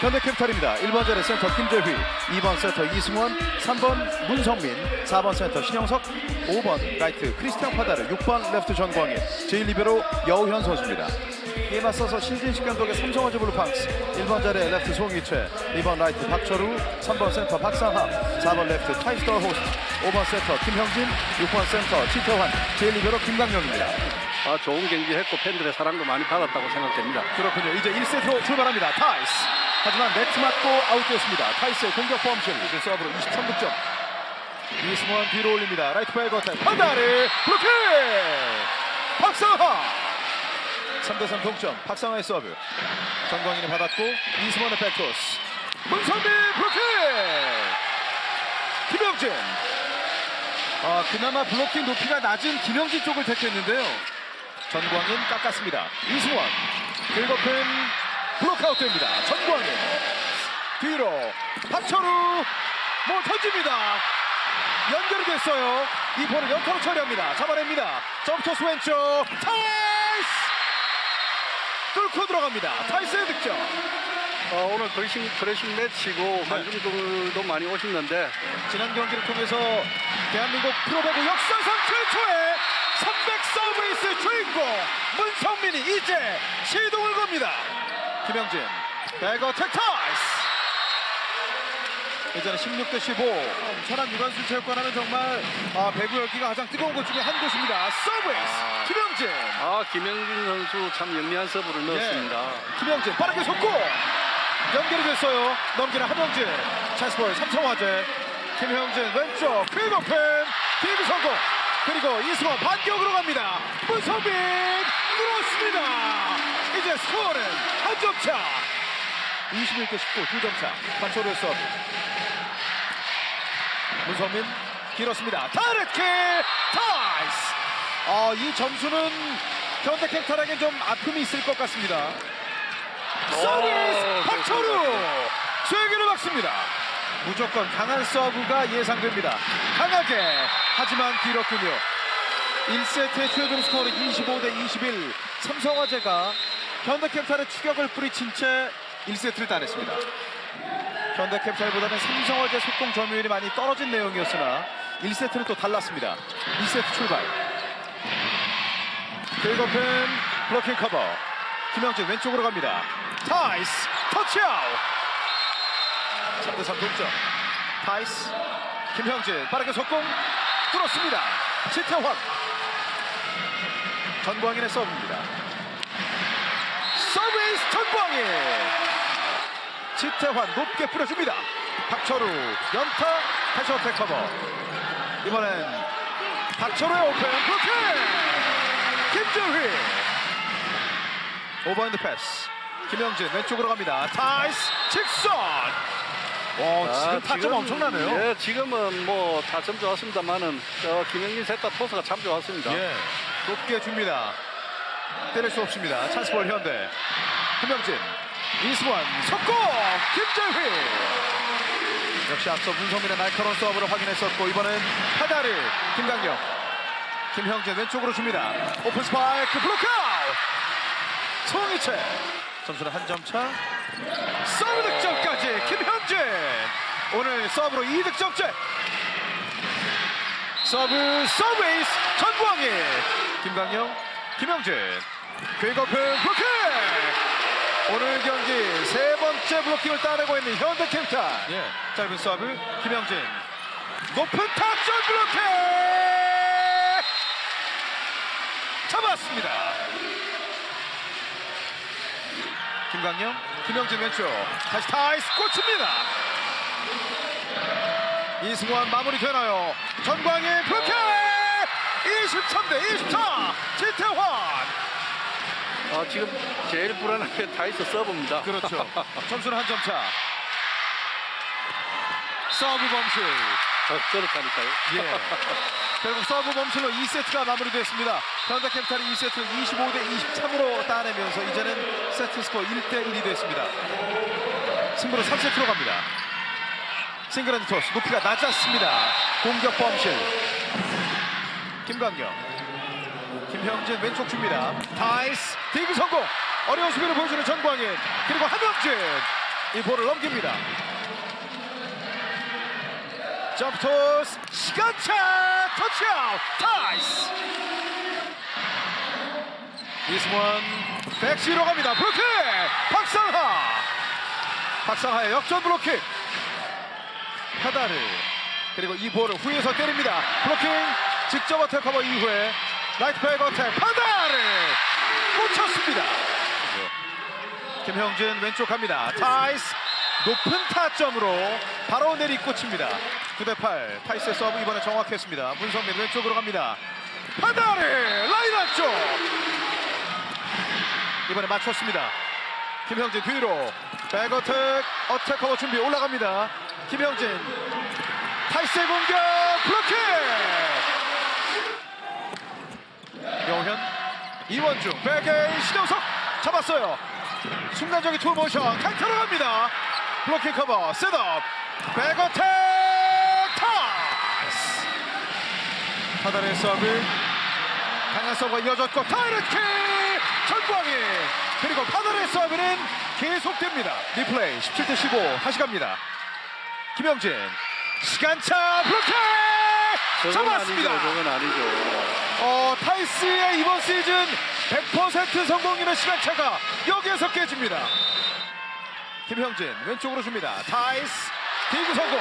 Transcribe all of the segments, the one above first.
현대캐피탈입니다. 1번 자리 센터 김재휘, 2번 센터 이승원, 3번 문성민, 4번 센터 신영석, 5번 라이트 크리스티안 파다르, 6번 레프트 전광인, 제1리베로 여우현 선수입니다. 이에 맞서서 신진식 감독의 삼성화재 블루팡스 1번 자리에 레프트 송이채 2번 라이트 박철우 3번 센터 박상하 4번 레프트 타이스터 호스트 5번 센터 김형진 6번 센터 치태환 제1리베로 김강령입니다. 아, 좋은 경기 했고 팬들의 사랑도 많이 받았다고 생각됩니다. 그렇군요. 이제 1세트로 출발합니다. 타이스. 하지만 네트 맞고 아웃됐습니다. 타이스의 공격 범실. 이제 서브로 23득점. 이승원 뒤로 올립니다. 라이트 백어택. 판다리 블로킹! 박상하! 3대3 동점. 박상하의 서브. 정광인이 받았고 이승원의 백토스. 문선민 블로킹! 김영진. 아, 그나마 블로킹 높이가 낮은 김영진 쪽을 택했는데요. 전광인 깎았습니다. 이승원 긁어픈 블록아웃 됩니다. 전광인 뒤로 박철우 뭐 던집니다. 연결이 됐어요. 이 볼을 연타로 처리합니다. 잡아냅니다. 점토스 왼쪽 타이스 뚫고 들어갑니다. 타이스의 득점. 어, 오늘 드레싱, 드레싱 매치고 관중들도 많이 오셨는데 지난 경기를 통해서 대한민국 프로배구 역사상 최초의 300 서브에이스 주인공 문성민이 이제 시동을 겁니다. 김영진. 배거 택타이스 이제는 16대 15 천안 유관순 체육관하면 정말 아, 배구 열기가 가장 뜨거운 곳 중에 한 곳입니다. 서브에이스 아. 김영진. 아, 김영진 선수 참 영리한 서브를 넣었습니다. 김영진 빠르게 속고. 연결이 됐어요. 넘기는 한영진. 찬스볼 삼성화재. 김형진 왼쪽. 퀵오펜 디그 성공 그리고 이승원 반격으로 갑니다. 문성빈 들어왔습니다. 이제 스코어는 한 점 차. 21대 19 두 점 차. 반초로 서브. 문성민 길었습니다. 다르키 타이스. 아, 이 점수는 현대캐피탈에게 좀 아픔이 있을 것 같습니다. 서비스 오, 박철우 쐐기를 막습니다. 무조건 강한 서브가 예상됩니다. 강하게 하지만 길었군요. 1세트의 최종 스코어는 25 대 21. 삼성화재가 현대캐피탈의 추격을 뿌리친 채 1세트를 따냈습니다. 현대캐피탈보다는 삼성화재 속공 점유율이 많이 떨어진 내용이었으나 1세트는 또 달랐습니다. 2세트 출발. 긁어펜 블로킹 커버. 김영진 왼쪽으로 갑니다. 타이스 터치아웃. 3대3 동점. 타이스 김형진 빠르게 속공 뚫었습니다. 치태환 전광인의 서브입니다. 서브에이스 전광인 치태환 높게 뿌려줍니다. 박철우 연타 다시 어택 커버 이번엔 박철우의 오펜 블로킹 김재휘 오버핸드 패스 김영진 왼쪽으로 갑니다 타이스 직선 와 지금 타점 엄청나네요. 예, 지금은 뭐 타점 좋았습니다만은 저 김영진 색과 토스가 참 좋았습니다. 예 높게 줍니다. 때릴 수 없습니다. 찬스볼 현대. 김영진 이승환 속공 김재휘! 역시 앞서 문성민의 날카로운 서브를 확인했었고 이번엔 하다르 김강력. 김형진 왼쪽으로 줍니다. 오픈 스파이크 블록아웃! 송이채! 점수는 한 점차 서브 득점 까지 김현진 오늘 서브로 2득점째 서브 서브에이스 전광희. 김강영 김영진 궤거펜 블로킹! 오늘 경기 세 번째 블로킹을 따내고 있는 현대캐피탈 짧은 서브 김영진. 높은 탑전 블로킹! 잡았습니다. 김강영 김영진 왼쪽. 다시 타이스 꽂힙니다. 이승환 마무리 되나요? 전광희 블로킹! 23대 24 지태환! 아, 지금 제일 불안한 게 타이스 서브입니다. 그렇죠. 점수는 한 점차. 서브 범실 어, 그렇다니까요. 예. 결국 서브 범실로 2세트가 마무리됐습니다. 현대 캐피탈이 2세트를 25대 23으로 따내면서 이제는 세트 스코어 1대 1이 됐습니다. 승부는 3세트로 갑니다. 싱글핸드 토스 높이가 낮았습니다. 공격 범실. 김광경. 김형진 왼쪽 줍니다. 타이스 디그 성공. 어려운 수비를 보여주는 전광인. 그리고 한명진. 이 볼을 넘깁니다. 점프 토스 시간차 터치아웃 타이스. 이승원 백시로 갑니다. 블로킹 박상하. 박상하의 역전 블로킹 페달을 그리고 이 볼을 후에서 때립니다. 블로킹 직접 어택 커버 이후에 라이트 백 어택 페달을 꽂혔습니다. 김형진 왼쪽 갑니다. 타이스 높은 타점으로 바로 내리꽂힙니다 9대8 타이스의 서브 이번에 정확했습니다. 문성민 왼쪽으로 갑니다. 페달을 라인 안쪽. 이번에 맞췄습니다. 김형진 뒤로. 백어택 어택 커버 준비 올라갑니다. 김형진. 타이스의 공격 블로킹! 여현 이원중 백의 신영석 잡았어요. 순간적인 투 모션 탁 들어갑니다. 블로킹 커버 셋업. 백어택 타이스 하단의 서브 강한 서브가 이어졌고 다이렉트 전광희. 그리고 파널의 서브는 계속됩니다. 리플레이 17대 15 다시 갑니다. 김영진. 시간차 저건 잡았습니다. 아니죠. 저건 아니죠. 어, 타이스의 이번 시즌 100% 성공률의 시간차가 여기에서 깨집니다. 김형진 왼쪽으로 줍니다. 타이스 디그 성공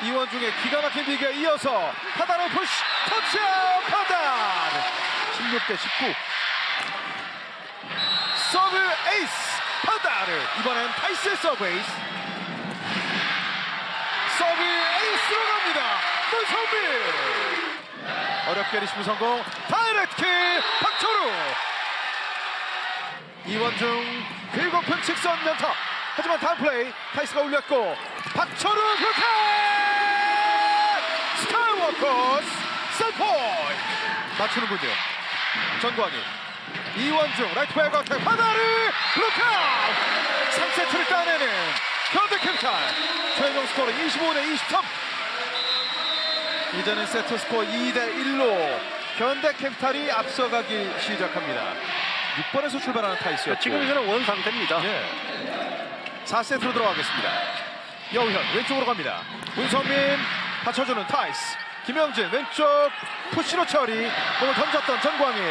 이원중의 기가 막힌 디그에 이어서 하단을 푸시 터치아웃 하단! 16대 19 서브 에이스 하단을 이번엔 타이스의 서브 에이스. 서브 에이스로 갑니다. 문성민! 어렵게 리시브 성공. 다이렉트 킥 박철우! 이원중 긁어픈 직선 연타. 하지만 다음 플레이 타이스가 올렸고 박철우 그렇 게 스카이워커스 셀포인트 맞추는군요 전광희 이원중 라이트백 어택 하나를 블록아웃 3세트를 따내는 현대캐피탈 최종 스코어는 25대 23 이제는 세트 스코어 2대 1로 현대캐피탈이 앞서가기 시작합니다 6번에서 출발하는 타이스였고 지금 이거는 원 상태입니다. 예. 4세트로 들어가겠습니다. 여우현 왼쪽으로 갑니다. 문성민 받쳐주는 타이스. 김영진 왼쪽 푸시로 처리. 공을 던졌던 전광인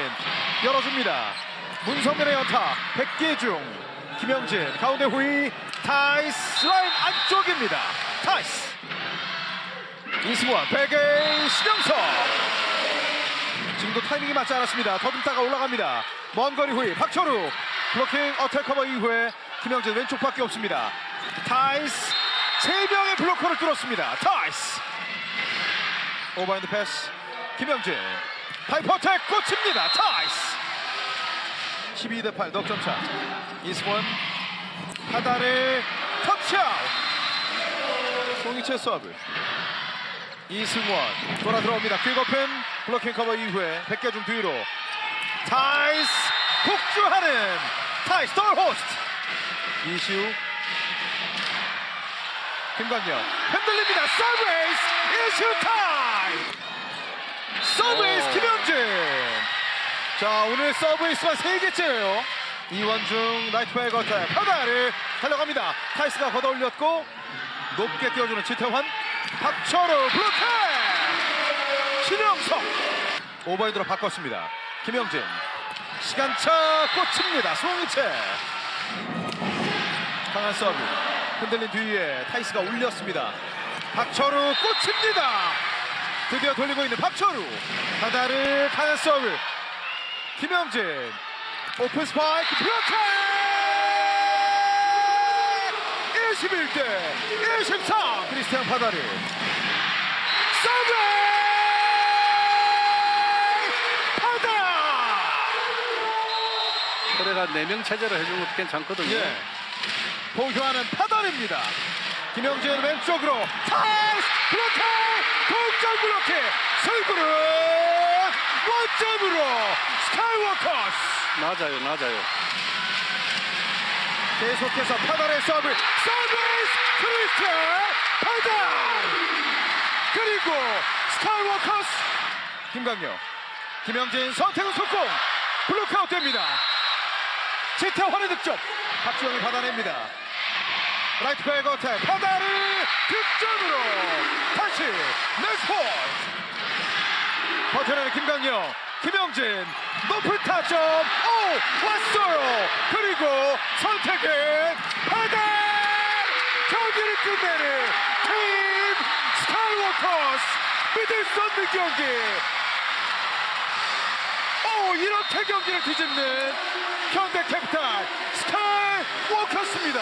열어줍니다. 문성민의 연타 백계중. 김영진 가운데 후위 타이스 라인 안쪽입니다. 타이스. 이승원 백의 신영석. 지금도 타이밍이 맞지 않았습니다. 더듬다가 올라갑니다. 먼 거리 후위 박철우 블로킹 어택 커버 이후에 김영진 왼쪽밖에 없습니다. 타이스 세 명의 블로커를 뚫었습니다. 타이스 오버핸드 패스. 김영진. 어택 꽂힙니다. 타이스. 12 대 8 넉점차. 이승원 하단의 터치아웃. 송이채 서브. 이승원. 돌아 들어옵니다. 퀵오펜 블로킹 커버 이후에 백개중 뒤로. 타이스 폭주하는 타이스 덜 호스트. 이시우. 김광현 흔들립니다. 서브에이스. 이시우 타임 서브에이스 오. 김현진. 자 오늘 서브에이스만 세개째예요. 이원중 라이트백 어택 하나를 달려갑니다. 타이스가 걷어 올렸고 높게 띄워주는 지태환 박철우 블로킹 신영석! 오버핸드로 바꿨습니다. 김영진. 시간차 꽂힙니다. 송이채. 강한 서브. 흔들린 뒤에 타이스가 올렸습니다. 박철우 꽂힙니다 드디어 돌리고 있는 박철우. 하나를 강한 서브 김영진. 오픈 스파이크 블로킹 21대 23 크리스티안 파다르 서브 파다! 그래가 네명 체제로 해주는 것도 괜찮거든요. 예. 보교하는 파다르입니다. 김영진 왼쪽으로. 타이스! 블로킹 동점 블로킹. 승부는 원점으로 스카이워커스. 낮아요, 낮아요. 계속해서 파달의 서브 서비스 크리스티안 파달 그리고 스타워커스. 김강력 김영진 선택은 속공. 블록아웃 됩니다. 지태환의 득점. 박주영이 받아냅니다 라이트 백 어택 파다르 득점으로 다시 네스포트 버텨내는 김강영 김영진 높은 타점. 오 왔어요. 그리고 선택은 파다! 경기를 끝내는 팀 스카이워커스 믿을 수 없는 경기. 오 이렇게 경기를 뒤집는 현대 캐피탈 스카이워커스입니다